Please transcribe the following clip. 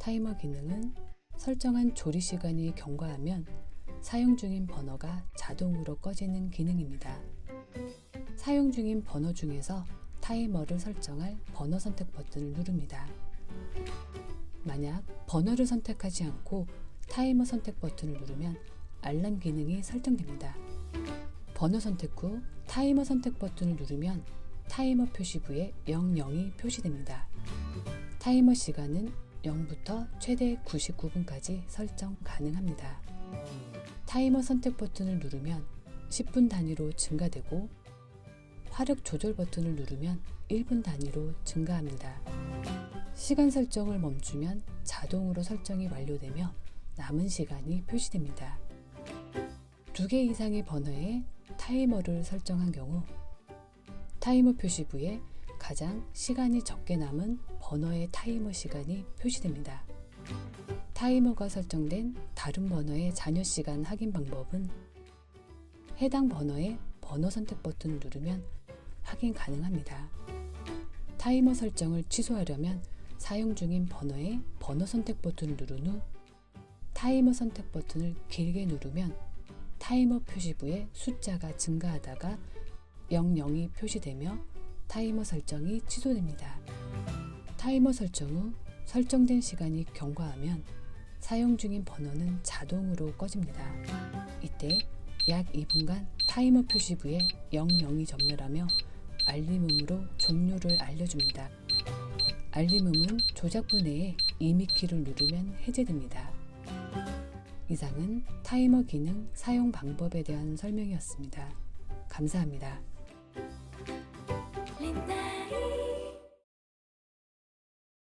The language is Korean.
타이머 기능은 설정한 조리 시간이 경과하면 사용 중인 버너가 자동으로 꺼지는 기능입니다. 사용 중인 버너 중에서 타이머를 설정할 버너 선택 버튼을 누릅니다. 만약 버너를 선택하지 않고 타이머 선택 버튼을 누르면 알람 기능이 설정됩니다. 버너 선택 후 타이머 선택 버튼을 누르면 타이머 표시부에 00이 표시됩니다. 타이머 시간은 0부터 최대 99분까지 설정 가능합니다. 타이머 선택 버튼을 누르면 10분 단위로 증가되고 화력 조절 버튼을 누르면 1분 단위로 증가합니다. 시간 설정을 멈추면 자동으로 설정이 완료되며 남은 시간이 표시됩니다. 두 개 이상의 버너에 타이머를 설정한 경우 타이머 표시 부에 가장 시간이 적게 남은 버너의 타이머 시간이 표시됩니다. 타이머가 설정된 다른 버너의 잔여 시간 확인 방법은 해당 버너의 버너 선택 버튼을 누르면 확인 가능합니다. 타이머 설정을 취소하려면 사용 중인 버너의 버너 선택 버튼을 누른 후 타이머 선택 버튼을 길게 누르면 타이머 표시부에 숫자가 증가하다가 00이 표시되며 타이머 설정이 취소됩니다. 타이머 설정 후 설정된 시간이 경과하면 사용 중인 버너는 자동으로 꺼집니다. 이때 약 2분간 타이머 표시 부에 00이 점멸하며 알림음으로 종료를 알려줍니다. 알림음은 조작부 내에 이미 키를 누르면 해제됩니다. 이상은 타이머 기능 사용 방법에 대한 설명이었습니다. 감사합니다.